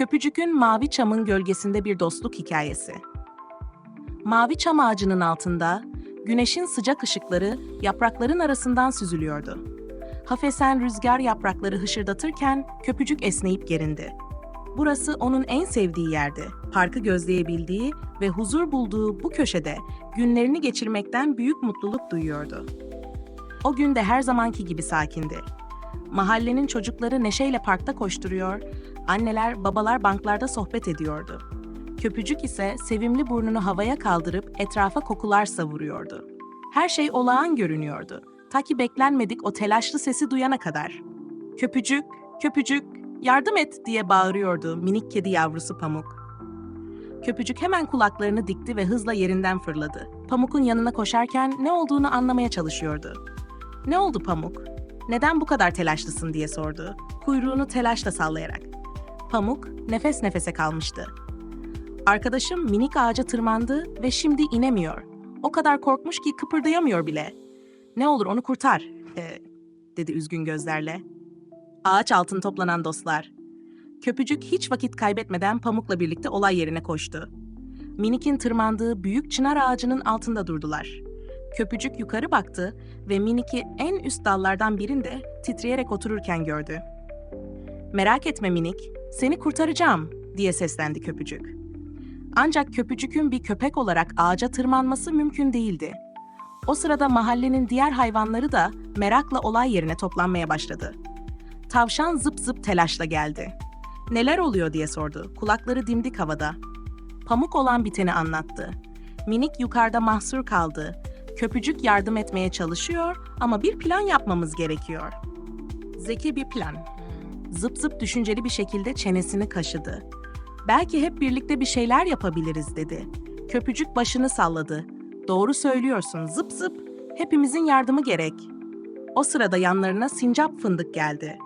Köpücük'ün Mavi Çam'ın gölgesinde bir dostluk hikayesi. Mavi çam ağacının altında güneşin sıcak ışıkları yaprakların arasından süzülüyordu. Hafesen rüzgar yaprakları hışırdatırken köpücük esneyip gerindi. Burası onun en sevdiği yerdi. Parkı gözleyebildiği ve huzur bulduğu bu köşede günlerini geçirmekten büyük mutluluk duyuyordu. O gün de her zamanki gibi sakindi. Mahallenin çocukları neşeyle parkta koşturuyor, anneler, babalar banklarda sohbet ediyordu. Köpücük ise sevimli burnunu havaya kaldırıp etrafa kokular savuruyordu. Her şey olağan görünüyordu. Ta ki beklenmedik o telaşlı sesi duyana kadar. Köpücük, köpücük, yardım et diye bağırıyordu minik kedi yavrusu Pamuk. Köpücük hemen kulaklarını dikti ve hızla yerinden fırladı. Pamuk'un yanına koşarken ne olduğunu anlamaya çalışıyordu. Ne oldu Pamuk? Neden bu kadar telaşlısın diye sordu. Kuyruğunu telaşla sallayarak. Pamuk nefes nefese kalmıştı. Arkadaşım minik ağaca tırmandı ve şimdi inemiyor. O kadar korkmuş ki kıpırdayamıyor bile. Ne olur onu kurtar, e, dedi üzgün gözlerle. Ağaç altın toplanan dostlar. Köpücük hiç vakit kaybetmeden Pamuk'la birlikte olay yerine koştu. Minik'in tırmandığı büyük çınar ağacının altında durdular. Köpücük yukarı baktı ve Minik'i en üst dallardan birinde titreyerek otururken gördü. Merak etme Minik, seni kurtaracağım diye seslendi Köpücük. Ancak Köpücük'ün bir köpek olarak ağaca tırmanması mümkün değildi. O sırada mahallenin diğer hayvanları da merakla olay yerine toplanmaya başladı. Tavşan zıp zıp telaşla geldi. Neler oluyor diye sordu. Kulakları dimdik havada. Pamuk olan biteni anlattı. Minik yukarıda mahsur kaldı. Köpücük yardım etmeye çalışıyor ama bir plan yapmamız gerekiyor. Zeki bir plan. Zıp zıp düşünceli bir şekilde çenesini kaşıdı. Belki hep birlikte bir şeyler yapabiliriz dedi. Köpücük başını salladı. Doğru söylüyorsun zıp zıp. Hepimizin yardımı gerek. O sırada yanlarına sincap fındık geldi.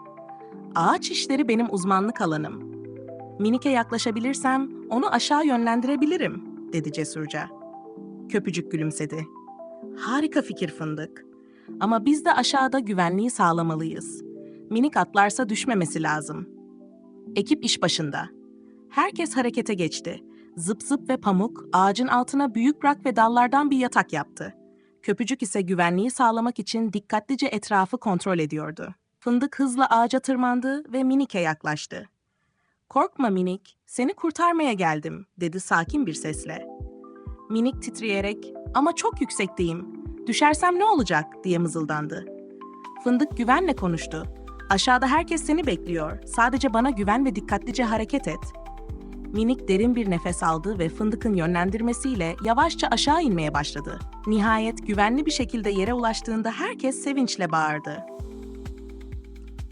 Ağaç işleri benim uzmanlık alanım. Minik'e yaklaşabilirsem onu aşağı yönlendirebilirim, dedi cesurca. Köpücük gülümsedi. Harika fikir fındık. Ama biz de aşağıda güvenliği sağlamalıyız. Minik atlarsa düşmemesi lazım. Ekip iş başında. Herkes harekete geçti. Zıp zıp ve pamuk ağacın altına büyük rak ve dallardan bir yatak yaptı. Köpücük ise güvenliği sağlamak için dikkatlice etrafı kontrol ediyordu. Fındık hızla ağaca tırmandı ve Minik'e yaklaştı. Korkma Minik, seni kurtarmaya geldim, dedi sakin bir sesle. Minik titreyerek, ama çok yüksekteyim, düşersem ne olacak, diye mızıldandı. Fındık güvenle konuştu. Aşağıda herkes seni bekliyor, sadece bana güven ve dikkatlice hareket et. Minik derin bir nefes aldı ve fındıkın yönlendirmesiyle yavaşça aşağı inmeye başladı. Nihayet güvenli bir şekilde yere ulaştığında herkes sevinçle bağırdı.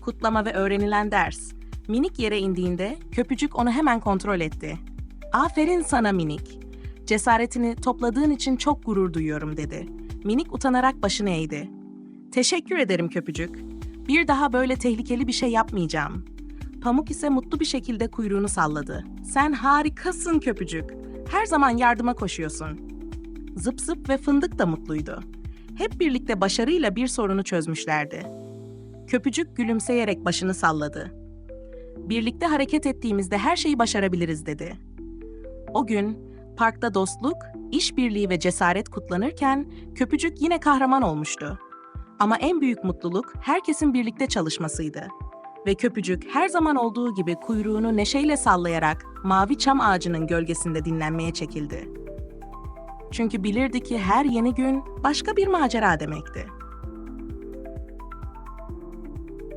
Kutlama ve öğrenilen ders. Minik yere indiğinde köpücük onu hemen kontrol etti. Aferin sana minik. Cesaretini topladığın için çok gurur duyuyorum dedi. Minik utanarak başını eğdi. Teşekkür ederim köpücük. Bir daha böyle tehlikeli bir şey yapmayacağım. Pamuk ise mutlu bir şekilde kuyruğunu salladı. Sen harikasın köpücük. Her zaman yardıma koşuyorsun. Zıp zıp ve fındık da mutluydu. Hep birlikte başarıyla bir sorunu çözmüşlerdi. Köpücük gülümseyerek başını salladı. Birlikte hareket ettiğimizde her şeyi başarabiliriz dedi. O gün parkta dostluk, işbirliği ve cesaret kutlanırken Köpücük yine kahraman olmuştu. Ama en büyük mutluluk herkesin birlikte çalışmasıydı. Ve Köpücük her zaman olduğu gibi kuyruğunu neşeyle sallayarak mavi çam ağacının gölgesinde dinlenmeye çekildi. Çünkü bilirdi ki her yeni gün başka bir macera demekti.